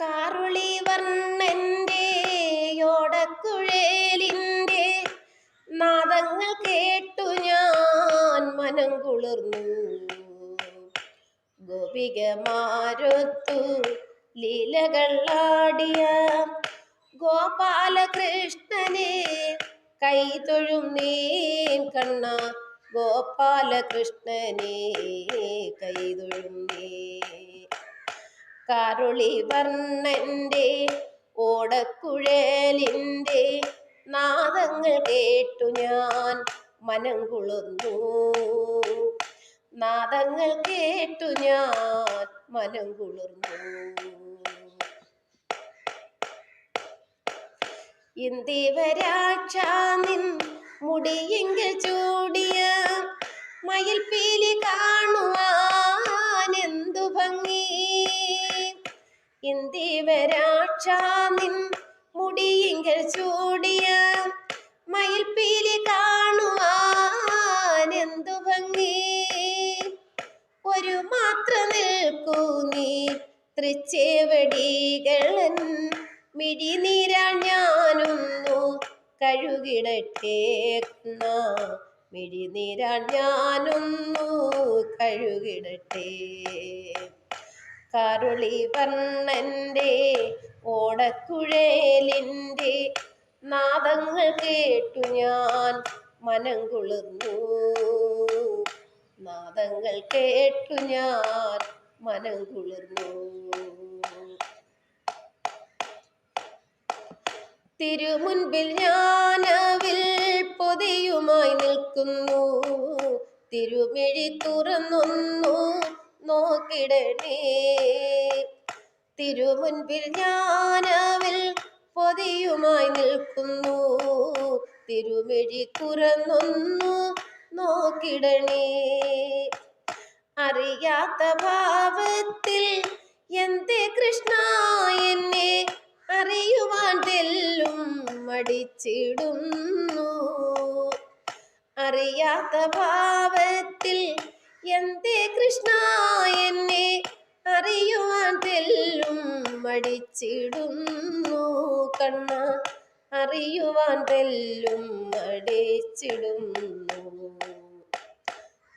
കാറുളി വർണന്റെ ഓടക്കുഴലിന്റെ നാദങ്ങൾ കേട്ടു ഞാൻ മനം കുളിർന്നു. ഗോപികമാരൊത്തു ലീലകളാടിയ ഗോപാലകൃഷ്ണനെ കൈതൊഴും നീ കണ്ണ ഗോപാലകൃഷ്ണനെ നീ. കാരുളി വർണന്റെ ഓടക്കുഴലിന്റെ നാദങ്ങൾ കേട്ടു ഞാൻ മനം കുളിർന്നു. നാദങ്ങൾ കേട്ടു ഞാൻ മനം കുളിർന്നു. ഇന്ദിവരാക്ഷാനിൻ മുടിയെങ്കിൽ ചൂടിയ മയിൽപ്പീലി കാണുവാൻ ഇന്ദിവരാക്ഷ നിൻ മുടിയെങ്കിൽ ചൂടിയ മയിൽപ്പീലി കാണുവാൻ എന്തു ഭംഗി? ഒരു മാത്ര നിൽക്കൂ നീ തൃച്ചേവടികളൻ. മിഴിനീരാൾ ഞാനൊന്നു കഴുകിടട്ടെ മിഴിനീരാൾ ഞാനൊന്നു കഴുകിടട്ടെ. കരുളി വർണന്റെ ഓടക്കുഴലിന്റെ നാദങ്ങൾ കേട്ടു ഞാൻ മനം കുളിർന്നു നാദങ്ങൾ കേട്ടു ഞാൻ മനം കുളിർന്നു തിരുമുൻപിൽ ഞാനവിൽ പൊതിയുമായി നിൽക്കുന്നു. തിരുമിഴി തുറന്നൊന്നു നോക്കിടണേ. തിരുമുൻപിൽ ഞാനവിൽ പൊതിയുമായി നിൽക്കുന്നു. തിരുമിഴി തുറന്നൊന്നു നോക്കിടണേ. അറിയാത്ത ഭാവത്തിൽ എന്തേ കൃഷ്ണ എന്നെ അറിയുവാൻ തെല്ലും മടിച്ചിടുന്നു. അറിയാത്ത ഭാവത്തിൽ എന്തേ കൃഷ്ണ തെല്ലും മടിച്ചിടുന്നു കണ്ണ. അറിയുവാൻ തെല്ലും മടിച്ചിടുന്നു.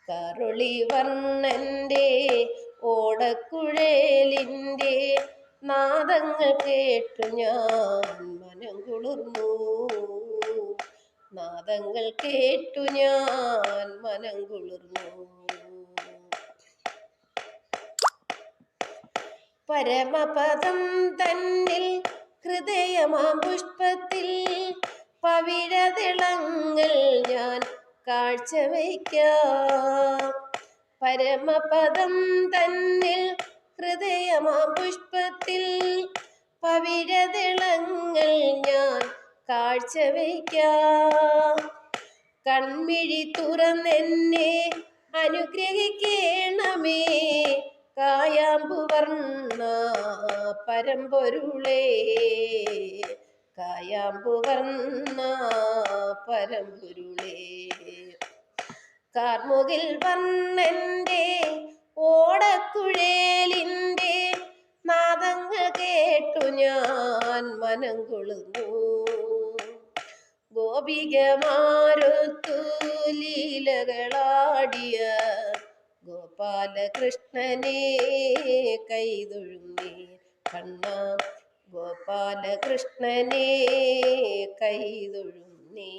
കരുളി വർണന്റെ ഓടക്കുഴലിന്റെ നാദങ്ങൾ കേട്ടു ഞാൻ മനം കുളിർന്നു. നാദങ്ങൾ കേട്ടു ഞാൻ മനം കുളിർന്നു. പരമപദം തന്നിൽ ഹൃദയമാം പുഷ്പത്തിൽ പവിഴതിളങ്ങൾ ഞാൻ കാഴ്ചവയ്ക്കാം. പരമപദം തന്നിൽ ഹൃദയമാം പുഷ്പത്തിൽ പവിഴതിളങ്ങൾ ഞാൻ കാഴ്ചവയ്ക്കാം. കൺമിഴി തുറന്നെന്നെ അനുഗ്രഹിക്കണമേ. കായാമ്പു വർണ പരമ്പൊരുളേ. കായാമ്പുവർണ പരമ്പൊരുളേ. കാർമുകിൽ വർണന്റെ ഓടക്കുഴലിന്റെ നാദങ്ങൾ കേട്ടു ഞാൻ മനം കൊളുന്നു. ഗോപികമാരൊത്തു ലീലകളാടിയ ഗോപാലകൃഷ്ണനെ കൈതൊഴുന്നേ. കണ്ണ ഗോപാലകൃഷ്ണനെ കൈതൊഴുന്നേ.